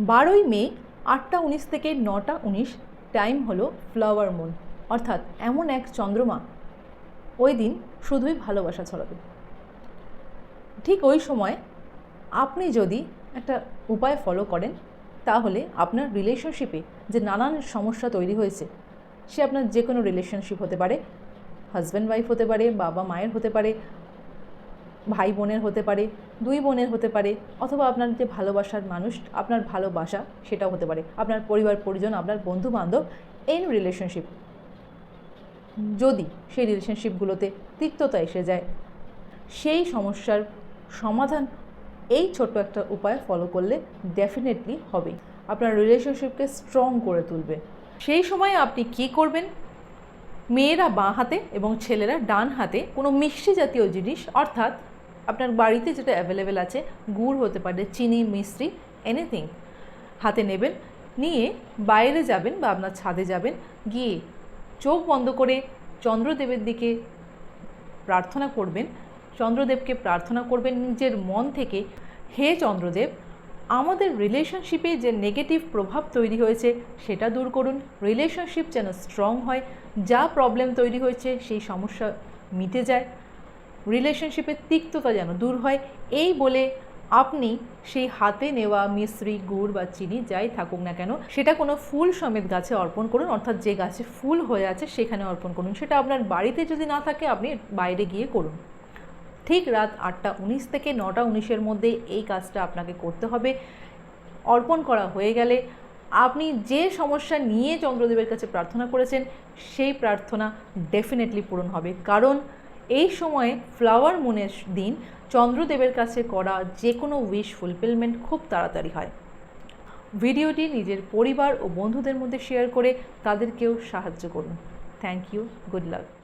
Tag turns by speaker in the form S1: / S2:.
S1: বারোই মে আটটা উনিশ থেকে নটা উনিশ টাইম হলো ফ্লাওয়ার মুন, অর্থাৎ এমন এক চন্দ্রমা। ওই দিন শুধুই ভালোবাসা ছড়াবে। ঠিক ওই সময় আপনি যদি একটা উপায় ফলো করেন, তাহলে আপনার রিলেশনশিপে যে নানান সমস্যা তৈরি হয়েছে, সে আপনার যে কোনো রিলেশনশিপ হতে পারে হাজব্যান্ড ওয়াইফ হতে পারে বাবা মায়ের হতে পারে ভাই বোনের হতে পারে, দুই বোনের হতে পারে, অথবা আপনার যে ভালোবাসার মানুষ, আপনার ভালোবাসা সেটাও হতে পারে। আপনার পরিবার, পরিজন, আপনার বন্ধু বান্ধব এন রিলেশনশিপ যদি সেই রিলেশনশিপগুলোতে তিক্ততা এসে যায়, সেই সমস্যার সমাধান এই ছোট্ট একটা উপায় ফলো করলে ডেফিনেটলি হবে। আপনার রিলেশনশিপকে স্ট্রং করে তুলবে। সেই সময় আপনি কি করবেন? মেয়েরা বাঁ হাতে এবং ছেলেরা ডান হাতে কোনো মিষ্টি জাতীয় জিনিস, অর্থাৎ আপনার বাড়িতে যেটা অ্যাভেলেবেল আছে, গুড় হতে পারে, চিনি, মিশ্রি এনিথিং হাতে নেবেন, নিয়ে বাইরে যাবেন বা আপনার ছাদে যাবেন, গিয়ে চোখ বন্ধ করে চন্দ্রদেবের দিকে প্রার্থনা করবেন, চন্দ্রদেবকে প্রার্থনা করবেন নিজের মন থেকে, হে চন্দ্রদেব, আমাদের রিলেশনশিপে যে নেগেটিভ প্রভাব তৈরি হয়েছে, সেটা দূর করুন। রিলেশনশিপ যেন স্ট্রং হয়, যা প্রবলেম তৈরি হয়েছে, সেই সমস্যা মিটে যায়। রিলেশনশিপের তিক্ততা যেন দূর হয়, এই বলে আপনি সেই হাতে নেওয়া মিশ্রি, গুড় বা চিনি যাই থাকুক না কেন, সেটা কোনো ফুল সমেত গাছে অর্পণ করুন, অর্থাৎ যে গাছে ফুল হয়ে আছে সেখানে অর্পণ করুন। সেটা আপনার বাড়িতে যদি না থাকে, আপনি বাইরে গিয়ে করুন। ঠিক রাত আটটা উনিশ থেকে নটা উনিশের মধ্যে এই কাজটা আপনাকে করতে হবে। অর্পণ করা হয়ে গেলে আপনি যে সমস্যা নিয়ে চন্দ্রদেবের কাছে প্রার্থনা করেছেন, সেই প্রার্থনা ডেফিনেটলি পূরণ হবে। কারণ এই সময়ে ফ্লাওয়ার মুনের দিন চন্দ্রদেবের কাছে করা যে কোনো উইশ ফুলফিলমেন্ট খুব তাড়াতাড়ি হয়। ভিডিওটি নিজের পরিবার ও বন্ধুদের মধ্যে শেয়ার করে তাদেরকেও সাহায্য করুন। Thank you good luck